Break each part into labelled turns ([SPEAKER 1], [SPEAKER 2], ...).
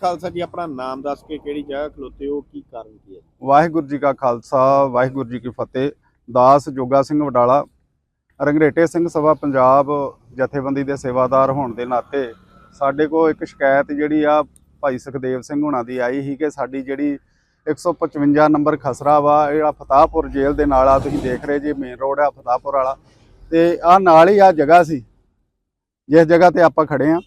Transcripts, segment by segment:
[SPEAKER 1] ਖਾਲਸਾ ਜੀ ਆਪਣਾ ਨਾਮ ਦੱਸ ਕੇ ਕਿਹੜੀ ਜਗ੍ਹਾ ਖਲੋਤੇ ਹੋ, ਕੀ ਕਾਰਨ ਕੀ ਹੈ?
[SPEAKER 2] ਵਾਹਿਗੁਰੂ ਜੀ ਕਾ ਖਾਲਸਾ, ਵਾਹਿਗੁਰੂ ਜੀ ਕੀ ਫਤਿਹ। ਦਾਸ ਜੋਗਾ ਸਿੰਘ ਵਡਾਲਾ, ਰੰਗਰੇਟੇ ਸਿੰਘ ਸਭਾ ਪੰਜਾਬ, ਜਥੇਬੰਦੀ ਦੇ ਸੇਵਾਦਾਰ ਹੋਣ ਦੇ ਨਾਤੇ ਸਾਡੇ ਕੋਲ ਇੱਕ ਸ਼ਿਕਾਇਤ ਜਿਹੜੀ ਆ ਭਾਈ ਸੁਖਦੇਵ ਸਿੰਘ ਹੁਣਾਂ ਦੀ ਆਈ ਸੀ ਕਿ ਸਾਡੀ ਜਿਹੜੀ 155 ਨੰਬਰ ਖਸਰਾ ਵਾ, ਇਹ ਜਿਹੜਾ ਫਤਾਹਪੁਰ ਜੇਲ੍ਹ ਦੇ ਨਾਲ ਆ, ਤੁਸੀਂ ਦੇਖ ਰਹੇ ਜੀ ਮੇਨ ਰੋਡ ਆ ਫਤਾਹਪੁਰ ਵਾਲਾ। ਤੇ ਆ ਨਾਲ ਹੀ ਆ ਜਗ੍ਹਾ ਸੀ, ਜਿਸ ਜਗ੍ਹਾ ਤੇ ਆਪਾਂ ਖੜੇ ਆ।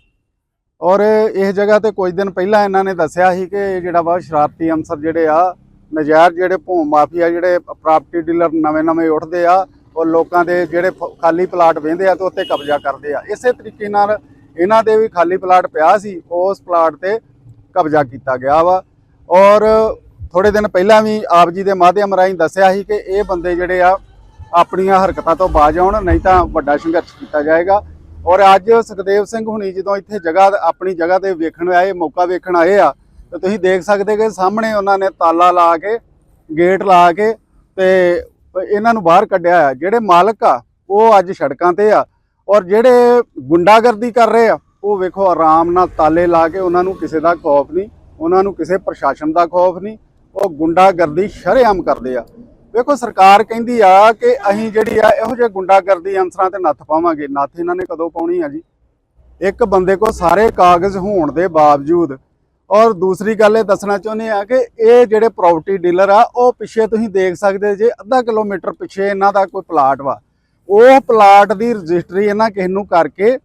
[SPEAKER 2] ਔਰ ਇਸ ਜਗ੍ਹਾ ਤੇ ਕੁਝ ਦਿਨ ਪਹਿਲਾਂ ਇਹਨਾਂ ਨੇ ਦੱਸਿਆ ਸੀ ਕਿ ਜਿਹੜਾ ਵਾ ਸ਼ਰਾਰਤੀ ਅਨਸਰ ਜਿਹੜੇ ਆ, ਨਜਾਇਜ਼ ਜਿਹੜੇ ਭੂ ਮਾਫੀਆ ਜਿਹੜੇ ਪ੍ਰਾਪਰਟੀ ਡੀਲਰ ਨਵੇਂ-ਨਵੇਂ ਉੱਠਦੇ ਆ ਉਹ ਲੋਕਾਂ ਦੇ ਜਿਹੜੇ ਫ- ਖਾਲੀ ਪਲਾਟ ਵੇਂਦੇ ਆ ਤੇ ਉੱਤੇ ਕਬਜ਼ਾ ਕਰਦੇ ਆ। ਇਸੇ ਤਰੀਕੇ ਨਾਲ ਇਹਨਾਂ ਦੇ ਵੀ ਖਾਲੀ ਪਲਾਟ ਪਿਆ ਸੀ, ਉਸ ਪਲਾਟ ਤੇ ਕਬਜ਼ਾ ਕੀਤਾ ਗਿਆ ਵਾ। ਔਰ ਥੋੜੇ ਦਿਨ ਪਹਿਲਾਂ ਵੀ ਆਪ ਜੀ ਦੇ ਮਾਧਿਅਮ ਰਾਹੀਂ ਦੱਸਿਆ ਸੀ ਕਿ ਇਹ ਬੰਦੇ ਜਿਹੜੇ ਆ, ਆਪਣੀਆਂ ਹਰਕਤਾਂ ਤੋਂ ਬਾਜ ਆਉਣ, ਨਹੀਂ ਤਾਂ ਵੱਡਾ ਸੰਘਰਸ਼ ਕੀਤਾ ਜਾਏਗਾ। ਔਰ ਅੱਜ ਸੁਖਦੇਵ ਸਿੰਘ ਹੁਣੀ ਜਦੋਂ ਇੱਥੇ ਜਗ੍ਹਾ ਆਪਣੀ ਜਗ੍ਹਾ ਤੇ ਵੇਖਣ ਆਏ, ਮੌਕਾ ਵੇਖਣ ਆਏ ਆ, ਤੇ ਤੁਸੀਂ ਦੇਖ ਸਕਦੇ ਕਿ ਸਾਹਮਣੇ ਉਹਨਾਂ ਨੇ ਤਾਲਾ ਲਾ ਕੇ, ਗੇਟ ਲਾ ਕੇ ਤੇ ਇਹਨਾਂ ਨੂੰ ਬਾਹਰ ਕੱਢਿਆ ਆ। ਜਿਹੜੇ ਮਾਲਕ ਆ, ਉਹ ਅੱਜ ਸੜਕਾਂ ਤੇ ਆ ਔਰ ਜਿਹੜੇ ਗੁੰਡਾਗਰਦੀ ਕਰ ਰਹੇ ਆ, ਉਹ ਵੇਖੋ ਆਰਾਮ ਨਾਲ ਤਾਲੇ ਲਾ ਕੇ ਉਹਨਾਂ ਨੂੰ ਕਿਸੇ ਦਾ ਖੌਫ ਨਹੀਂ, ਉਹਨਾਂ ਨੂੰ ਕਿਸੇ ਪ੍ਰਸ਼ਾਸਨ ਦਾ ਖੌਫ ਨਹੀਂ, ਉਹ ਗੁੰਡਾਗਰਦੀ ਸ਼ਰੇਆਮ ਕਰਦੇ ਆ। ਵੇਖੋ, ਸਰਕਾਰ ਕਹਿੰਦੀ ਆ ਕਿ ਅਸੀਂ ਜਿਹੜੀ ਆ, ਇਹੋ ਜਿਹੇ ਗੁੰਡਾਗਰਦੀ ਅੰਸਰਾਂ ਤੇ ਨੱਥ ਪਾਵਾਂਗੇ। ਨੱਥ ਇਹਨਾਂ ਨੇ ਕਦੋਂ ਪਾਉਣੀ ਆ ਜੀ? ਇੱਕ ਬੰਦੇ ਕੋ ਸਾਰੇ ਕਾਗਜ਼ ਹੋਣ ਦੇ ਬਾਵਜੂਦ। ਔਰ ਦੂਸਰੀ ਗੱਲ ਇਹ ਦੱਸਣਾ ਚਾਹੁੰਦੇ ਆ ਕਿ ਇਹ ਜਿਹੜੇ ਪ੍ਰਾਪਰਟੀ ਡੀਲਰ ਆ, ਉਹ ਪਿੱਛੇ ਤੁਸੀਂ ਦੇਖ ਸਕਦੇ ਜੇ, ਅੱਧਾ ਕਿਲੋਮੀਟਰ ਪਿੱਛੇ ਇਹਨਾਂ ਦਾ ਕੋਈ ਪਲਾਟ ਵਾ। ਉਹ ਪਲਾਟ ਦੀ ਰਜਿਸਟਰੀ ਇਹਨਾਂ ਕਿਸ ਨੂੰ ਕਰਕੇ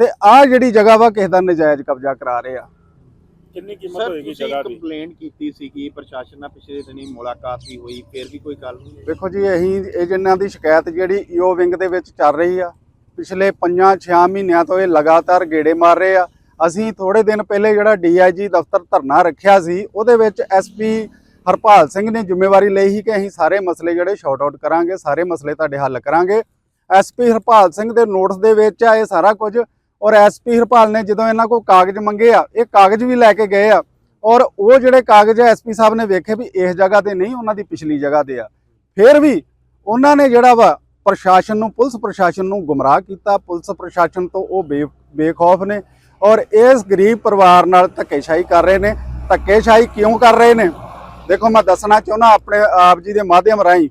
[SPEAKER 2] ਤੇ ਆਹ ਜਿਹੜੀ ਜਗ੍ਹਾ ਵਾ, ਕਿਸੇ ਦਾ ਨਜਾਇਜ਼ ਕਬਜ਼ਾ ਕਰਾ ਰਹੇ ਆ।
[SPEAKER 3] ਕਿੰਨੀ ਕੀਮਤ
[SPEAKER 1] ਸਰ
[SPEAKER 3] ਹੋਏਗੀ
[SPEAKER 1] ਤੁਸੀਂ
[SPEAKER 3] ਜਗ੍ਹਾ ਦੀ?
[SPEAKER 1] ਕੰਪਲੇਂਟ ਕੀਤੀ ਸੀਗੀ ਪ੍ਰਸ਼ਾਸਨ ਨਾਲ ਪਿਛਲੇ ਦਿਨੀ ਮੁਲਾਕਾਤ ਵੀ ਹੋਈ ਫਿਰ ਵੀ ਕੋਈ ਗੱਲ ਨਹੀਂ
[SPEAKER 2] ਵੇਖੋ ਜੀ ਇਹ ਜਿਨ੍ਹਾਂ ਦੀ ਸ਼ਿਕਾਇਤ ਜਿਹੜੀ ਈਓ ਵਿੰਗ ਦੇ ਵਿੱਚ ਚੱਲ ਰਹੀ ਆ। ਪਿਛਲੇ 5-6 ਮਹੀਨਿਆਂ ਤੋਂ ਇਹ ਲਗਾਤਾਰ ਗੇੜੇ ਮਾਰ ਰਹੇ ਆ। ਅਸੀਂ ਥੋੜੇ ਦਿਨ ਪਹਿਲੇ ਜਿਹੜਾ ਡੀਆਈਜੀ ਦਫ਼ਤਰ ਧਰਨਾ ਰੱਖਿਆ ਸੀ ਉਹਦੇ ਵਿੱਚ ਐਸਪੀ ਹਰਪਾਲ ਸਿੰਘ ਨੇ ਜ਼ਿੰਮੇਵਾਰੀ ਲਈ ਸੀ ਕਿ ਅਸੀਂ ਸਾਰੇ ਮਸਲੇ ਜਿਹੜੇ ਸ਼ਾਰਟ ਆਊਟ ਕਰਾਂਗੇ ਸਾਰੇ ਮਸਲੇ ਤੁਹਾਡੇ ਹੱਲ ਕਰਾਂਗੇ। ਐਸਪੀ ਹਰਪਾਲ ਸਿੰਘ ਦੇ ਨੋਟਿਸ ਦੇ ਵਿੱਚ ਆ ਇਹ ਸਾਰਾ ਕੁਝ ਔਰ ਐਸਪੀ ਹਰਪਾਲ ਨੇ ਜਦੋਂ ਇਹਨਾਂ ਕੋਲ ਕਾਗਜ਼ ਮੰਗੇ ਆ, ਇਹ ਕਾਗਜ਼ ਵੀ ਲੈ ਕੇ ਗਏ ਆ, ਔਰ ਉਹ ਜਿਹੜੇ ਕਾਗਜ਼ ਐਸਪੀ ਸਾਹਿਬ ਨੇ ਵੇਖੇ ਵੀ ਇਸ ਜਗ੍ਹਾ ਤੇ ਨਹੀਂ, ਉਹਨਾਂ ਦੀ ਪਿਛਲੀ ਜਗ੍ਹਾ ਤੇ ਆ। ਫਿਰ ਵੀ ਉਹਨਾਂ ਨੇ ਜਿਹੜਾ ਵਾ ਪ੍ਰਸ਼ਾਸਨ ਨੂੰ, ਪੁਲਿਸ ਪ੍ਰਸ਼ਾਸਨ ਨੂੰ ਗੁੰਮਰਾਹ ਕੀਤਾ, ਪੁਲਿਸ ਪ੍ਰਸ਼ਾਸਨ ਤੋਂ ਉਹ ਬੇ, ਬੇਖੌਫ ਨੇ, ਔਰ ਇਸ ਗਰੀਬ ਪਰਿਵਾਰ ਨਾਲ ਧੱਕੇਸ਼ਾਹੀ ਕਰ ਰਹੇ ਨੇ। ਧੱਕੇਸ਼ਾਹੀ ਕਿਉਂ ਕਰ ਰਹੇ ਨੇ? ਦੇਖੋ, ਮੈਂ ਦੱਸਣਾ ਚਾਹੁੰਦਾ ਆਪਣੇ ਆਪ ਜੀ ਦੇ ਮਾਧਿਅਮ ਰਾਹੀਂ,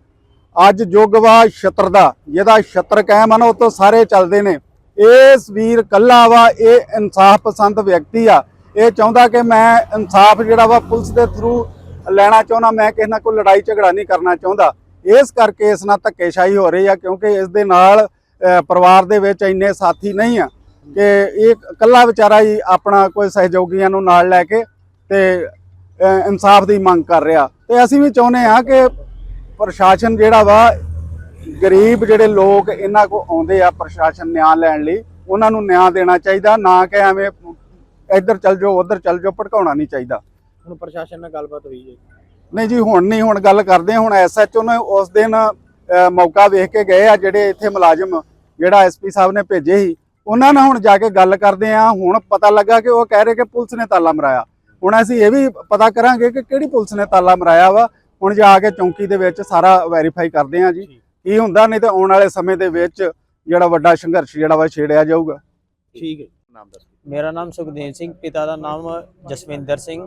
[SPEAKER 2] ਅੱਜ ਜੁਗਵਾ ਛਤਰ ਦਾ ਜਿਹਦਾ ਛਤਰ ਕਾਇਮ ਆ ਨਾ, ਉਹ ਤੋਂ ਸਾਰੇ ਚੱਲਦੇ ਨੇ। ਇਸ ਵੀਰ ਕੱਲਾ ਵਾ, ਇਹ ਇਨਸਾਫ ਪਸੰਦ ਵਿਅਕਤੀ ਆ। ਇਹ ਚਾਹੁੰਦਾ ਕਿ ਮੈਂ ਇਨਸਾਫ ਜਿਹੜਾ ਵਾ ਪੁਲਿਸ ਦੇ ਥਰੂ ਲੈਣਾ ਚਾਹੁੰਦਾ, ਮੈਂ ਕਿਸੇ ਨਾਲ ਕੋਈ ਲੜਾਈ ਝਗੜਾ ਨਹੀਂ ਕਰਨਾ ਚਾਹੁੰਦਾ। ਇਸ ਕਰਕੇ ਇਸ ਨਾਲ ਧੱਕੇਸ਼ਾਹੀ ਹੋ ਰਹੀ ਆ, ਕਿਉਂਕਿ ਇਸ ਦੇ ਨਾਲ ਪਰਿਵਾਰ ਦੇ ਵਿੱਚ ਇੰਨੇ ਸਾਥੀ ਨਹੀਂ ਆ ਕਿ ਇਹ ਇਕੱਲਾ ਵਿਚਾਰਾ ਹੀ ਆਪਣਾ ਕੋਈ ਸਹਿਯੋਗੀਆਂ ਨੂੰ ਨਾਲ ਲੈ ਕੇ ਤੇ ਇਨਸਾਫ ਦੀ ਮੰਗ ਕਰ ਰਿਹਾ। ਤੇ ਅਸੀਂ ਵੀ ਚਾਹੁੰਦੇ ਆ ਕਿ ਪ੍ਰਸ਼ਾਸਨ ਜਿਹੜਾ ਵਾ ਗਰੀਬ ਜਿਹੜੇ ਲੋਕ ਇਹਨਾਂ ਕੋ ਆਉਂਦੇ ਆ ਪ੍ਰਸ਼ਾਸਨ ਨਿਆਂ ਲੈਣ ਲਈ ਉਹਨਾਂ ਨੂੰ ਨਿਆਂ ਦੇਣਾ ਚਾਹੀਦਾ ਨਾ ਕਿ ਐਵੇਂ ਇੱਧਰ ਚੱਲ ਜਾਓ ਉੱਧਰ ਚੱਲ ਜਾਓ ਭੜਕਾਉਣਾ ਨਹੀਂ ਚਾਹੀਦਾ।
[SPEAKER 1] ਹੁਣ ਪ੍ਰਸ਼ਾਸਨ ਨਾਲ ਗੱਲਬਾਤ ਹੋਈ ਹੈ।
[SPEAKER 2] ਨਹੀਂ ਜੀ ਹੁਣ ਨਹੀਂ ਹੁਣ ਗੱਲ ਕਰਦੇ ਹੁਣ ਐਸਐਚਓ ਨੇ ਉਸ ਦਿਨ ਮੌਕਾ ਵੇਖ ਕੇ ਗਏ ਆ ਜਿਹੜੇ ਇੱਥੇ ਮੁਲਾਜ਼ਮ ਜਿਹੜਾ ਐਸਪੀ ਸਾਹਿਬ ਨੇ ਭੇਜੇ ਸੀ ਉਹਨਾਂ ਨਾਲ ਹੁਣ ਜਾ ਕੇ ਗੱਲ ਕਰਦੇ ਆ ਹੁਣ ਪਤਾ ਲੱਗਾ ਕਿ ਉਹ ਕਹਿ ਰਹੇ ਕਿ ਪੁਲਿਸ ਨੇ ਤਾਲਾ ਮਰਾਇਆ। ਹੁਣ ਅਸੀਂ ਇਹ ਵੀ ਪਤਾ ਕਰਾਂਗੇ ਕਿ ਕਿਹੜੀ ਪੁਲਿਸ ਨੇ ਤਾਲਾ ਮਰਾਇਆ ਵਾ। ਹੁਣ ਜਾ ਕੇ ਚੌਂਕੀ ਦੇ ਵਿੱਚ ਸਾਰਾ ਵੈਰੀਫਾਈ ਕਰਦੇ ਆ ਜੀ। ਕੀ ਹੁੰਦਾ ਨਹੀਂ ਤਾਂ ਆਉਣ ਵਾਲੇ ਸਮੇਂ ਦੇ ਵਿੱਚ ਜਿਹੜਾ ਵੱਡਾ ਸੰਘਰਸ਼ ਜਿਹੜਾ ਵਾ ਛੇੜਿਆ ਜਾਊਗਾ?
[SPEAKER 1] ਠੀਕ ਹੈ। ਨਾਮ ਦੱਸ।
[SPEAKER 4] ਮੇਰਾ ਨਾਮ ਸੁਖਦੇਵ ਸਿੰਘ ਪਿਤਾ ਦਾ ਨਾਮ ਜਸਵਿੰਦਰ ਸਿੰਘ।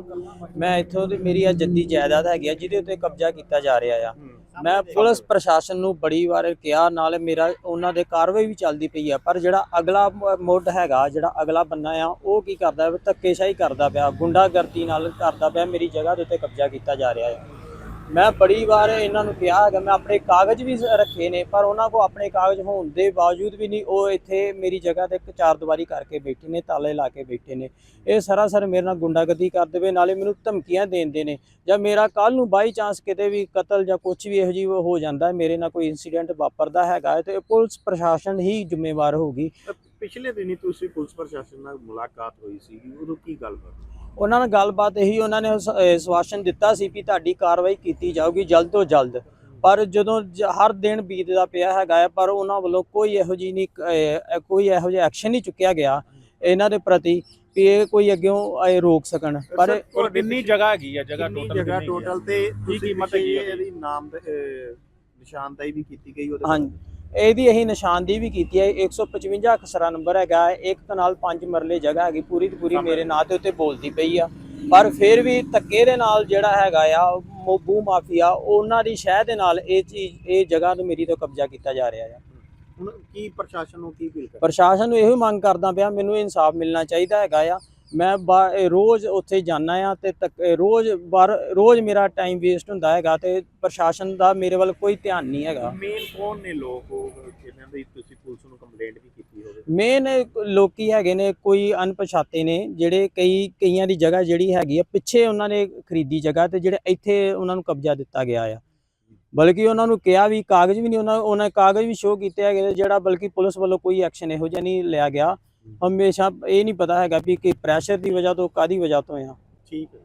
[SPEAKER 4] ਮੈਂ ਇੱਥੋਂ ਦੀ ਮੇਰੀ ਆ ਜੱਦੀ ਜਾਇਦਾਦ ਹੈਗੀ ਆ ਜਿਹਦੇ ਉੱਤੇ ਕਬਜ਼ਾ ਕੀਤਾ ਜਾ ਰਿਹਾ ਆ। ਮੈਂ ਪੁਲਿਸ ਪ੍ਰਸ਼ਾਸਨ ਨੂੰ ਬੜੀ ਵਾਰ ਕਿਹਾ ਨਾਲੇ ਮੇਰਾ ਉਹਨਾਂ ਦੇ ਕਾਰਵਾਈ ਵੀ ਚੱਲਦੀ ਪਈ ਆ ਪਰ ਜਿਹੜਾ ਅਗਲਾ ਮੁੱਢ ਹੈਗਾ ਜਿਹੜਾ ਅਗਲਾ ਬੰਨਾ ਆ ਉਹ ਕੀ ਕਰਦਾ ਧੱਕੇਸ਼ਾਹੀ ਕਰਦਾ ਪਿਆ ਗੁੰਡਾਗਰਦੀ ਨਾਲ ਕਰਦਾ ਪਿਆ ਮੇਰੀ ਜਗ੍ਹਾ ਦੇ ਉੱਤੇ ਕਬਜ਼ਾ ਕੀਤਾ ਜਾ ਰਿਹਾ ਹੈ ਮੈਂ ਬੜੀ ਵਾਰ ਇਹਨਾਂ ਨੂੰ ਕਿਹਾ ਹੈਗਾ, ਮੈਂ ਆਪਣੇ ਕਾਗਜ਼ ਵੀ ਰੱਖੇ ਨੇ, ਪਰ ਉਹਨਾਂ ਕੋ ਆਪਣੇ ਕਾਗਜ਼ ਹੋਣ ਦੇ ਬਾਵਜੂਦ ਵੀ ਨਹੀਂ, ਉਹ ਇੱਥੇ ਮੇਰੀ ਜਗ੍ਹਾ ਤੇ ਇੱਕ ਚਾਰ ਦੀਵਾਰੀ ਕਰਕੇ ਬੈਠੇ ਨੇ, ਤਾਲੇ ਲਾ ਕੇ ਬੈਠੇ ਨੇ। ਇਹ ਸਰਾਸਰ ਮੇਰੇ ਨਾਲ ਗੁੰਡਾਗਰਦੀ ਕਰ ਦੇਵੇ, ਨਾਲੇ ਮੈਨੂੰ ਧਮਕੀਆਂ ਦੇਂਦੇ ਨੇ। ਜਾਂ ਮੇਰਾ ਕੱਲ ਨੂੰ ਬਾਈ ਚਾਂਸ ਕਿਤੇ ਵੀ ਕਤਲ ਜਾਂ ਕੁਝ ਵੀ ਇਹੋ ਜਿਹੀ ਹੋ ਜਾਂਦਾ ਮੇਰੇ ਨਾਲ ਕੋਈ ਇਨਸੀਡੈਂਟ ਵਾਪਰਦਾ ਹੈਗਾ ਹੈ, ਤੇ ਪੁਲਿਸ ਪ੍ਰਸ਼ਾਸਨ ਹੀ ਜ਼ਿੰਮੇਵਾਰ ਹੋਊਗੀ।
[SPEAKER 1] ਪਿਛਲੇ ਦਿਨੀ ਤੁਸੀਂ ਪੁਲਿਸ ਪ੍ਰਸ਼ਾਸਨ ਨਾਲ ਮੁਲਾਕਾਤ ਹੋਈ ਸੀ ਉਦੋਂ ਕੀ ਗੱਲਬਾਤ
[SPEAKER 4] ਉਹਨਾਂ ਨਾਲ ਗੱਲਬਾਤ ਇਹੀ ਉਹਨਾਂ ਨੇ ਸਵਾਸ਼ਨ ਦਿੱਤਾ ਸੀ ਵੀ ਤੁਹਾਡੀ ਕਾਰਵਾਈ ਕੀਤੀ ਜਾਊਗੀ ਜਲਦ ਤੋਂ ਜਲਦ। ਪਰ ਜਦੋਂ ਜ- ਹਰ ਦਿਨ ਬੀਤਦਾ ਪਿਆ ਹੈਗਾ ਹੈ ਪਰ ਉਹਨਾਂ ਵੱਲੋਂ ਕੋਈ ਇਹੋ ਜਿਹੀ ਨਹੀਂ ਕੋਈ ਇਹੋ ਜਿਹਾ ਐਕਸ਼ਨ ਨਹੀਂ ਚੁੱਕਿਆ ਗਿਆ ਇਹਨਾਂ ਦੇ ਪ੍ਰਤੀ ਵੀ ਇਹ ਕੋਈ ਅੱਗਿਓਂ ਇਹ ਰੋਕ ਸਕਣ। ਪਰ
[SPEAKER 3] ਕਿੰਨੀ ਜਗ੍ਹਾ ਹੈਗੀ ਆ ਜਗ੍ਹਾ ਟੋਟਲ
[SPEAKER 1] ਜਗ੍ਹਾ ਟੋਟਲ ਤੇ
[SPEAKER 3] ਕੀ ਕੀਮਤ ਹੈਗੀ?
[SPEAKER 1] ਇਹਦੀ ਨਾਮ ਨਿਸ਼ਾਨਦਾਈ ਵੀ ਕੀਤੀ ਗਈ ਉਹਦੇ
[SPEAKER 4] ਹਾਂਜੀ। ਇਹਦੀ ਅਸੀਂ ਨਿਸ਼ਾਨਦੀ ਵੀ ਕੀਤੀ ਹੈ। 155 ਖਸਰਾ ਨੰਬਰ ਹੈਗਾ ਇੱਕ ਕਨਾਲ ਪੰਜ ਮਰਲੇ ਜਗ੍ਹਾ ਹੈਗੀ ਪੂਰੀ ਦੀ ਪੂਰੀ ਮੇਰੇ ਨਾਂ ਤੇ ਉੱਤੇ ਬੋਲਦੀ ਪਈ ਆ। ਪਰ ਫਿਰ ਵੀ ਧੱਕੇ ਦੇ ਨਾਲ ਜਿਹੜਾ ਹੈਗਾ ਆ ਮੋਬੂ ਮਾਫੀਆ ਉਹਨਾਂ ਦੀ ਸ਼ਹਿ ਦੇ ਨਾਲ ਇਹ ਚੀਜ਼ ਇਹ ਜਗ੍ਹਾ ਤੋਂ ਮੇਰੀ ਤੋਂ ਕਬਜ਼ਾ ਕੀਤਾ ਜਾ ਰਿਹਾ ਆ।
[SPEAKER 1] ਹੁਣ ਕੀ ਪ੍ਰਸ਼ਾਸਨ ਨੂੰ ਕੀ ਅਪੀਲ ਕਰ
[SPEAKER 4] ਪ੍ਰਸ਼ਾਸਨ ਨੂੰ ਇਹੋ ਮੰਗ ਕਰਦਾ ਪਿਆ ਮੈਨੂੰ ਇਨਸਾਫ ਮਿਲਣਾ ਚਾਹੀਦਾ ਹੈਗਾ ਆ। ਮੈਂ ਰੋਜ਼ ਉੱਥੇ ਜਾਂਦਾ ਆ ਤੇ ਰੋਜ਼ ਬਾਰ ਰੋਜ਼ ਮੇਰਾ ਟਾਈਮ ਵੇਸਟ ਹੁੰਦਾ ਹੈਗਾ ਤੇ ਪ੍ਰਸ਼ਾਸਨ ਦਾ ਮੇਰੇ ਵੱਲ ਕੋਈ ਧਿਆਨ ਨਹੀਂ ਹੈਗਾ।
[SPEAKER 1] ਮੇਨ ਕੌਣ ਨੇ ਲੋਕ ਉਹ ਜਿਨ੍ਹਾਂ ਦੀ ਤੁਸੀਂ ਪੁਲਿਸ ਨੂੰ ਕੰਪਲੇਂਟ ਵੀ ਕੀਤੀ ਹੋਵੇ?
[SPEAKER 4] ਮੇਨ ਲੋਕੀ ਹੈਗੇ ਨੇ ਕੋਈ ਅਣਪਛਾਤੇ ਨੇ ਜਿਹੜੇ ਕਈ ਕਈਆਂ ਦੀ ਜਗ੍ਹਾ ਜਿਹੜੀ ਹੈਗੀ ਆ ਪਿੱਛੇ ਉਹਨਾਂ ਨੇ ਖਰੀਦੀ ਜਗ੍ਹਾ ਤੇ ਜਿਹੜੇ ਇੱਥੇ ਉਹਨਾਂ ਨੂੰ ਕਬਜ਼ਾ ਦਿੱਤਾ ਗਿਆ ਆ। ਬਲਕਿ ਉਹਨਾਂ ਨੂੰ ਕਿਹਾ ਵੀ ਕਾਗਜ਼ ਵੀ ਨਹੀਂ ਉਹਨਾਂ ਉਹਨਾਂ ਕਾਗਜ਼ ਵੀ ਸ਼ੋਅ ਕੀਤੇ ਹੈਗੇ ਜਿਹੜਾ ਬਲਕਿ ਪੁਲਿਸ ਵੱਲੋਂ ਕੋਈ ਐਕਸ਼ਨ ਇਹੋ ਜਿਹਾ ਨਹੀਂ ਲਿਆ ਗਿਆ। ਹਮੇਸ਼ਾ ਇਹ ਨਹੀਂ ਪਤਾ ਹੈਗਾ ਵੀ ਕਿ ਪ੍ਰੈਸ਼ਰ ਦੀ ਵਜ੍ਹਾ ਤੋਂ ਕਾਦੀ ਵਜ੍ਹਾ ਤੋਂ ਆ।
[SPEAKER 1] ਠੀਕ ਹੈ।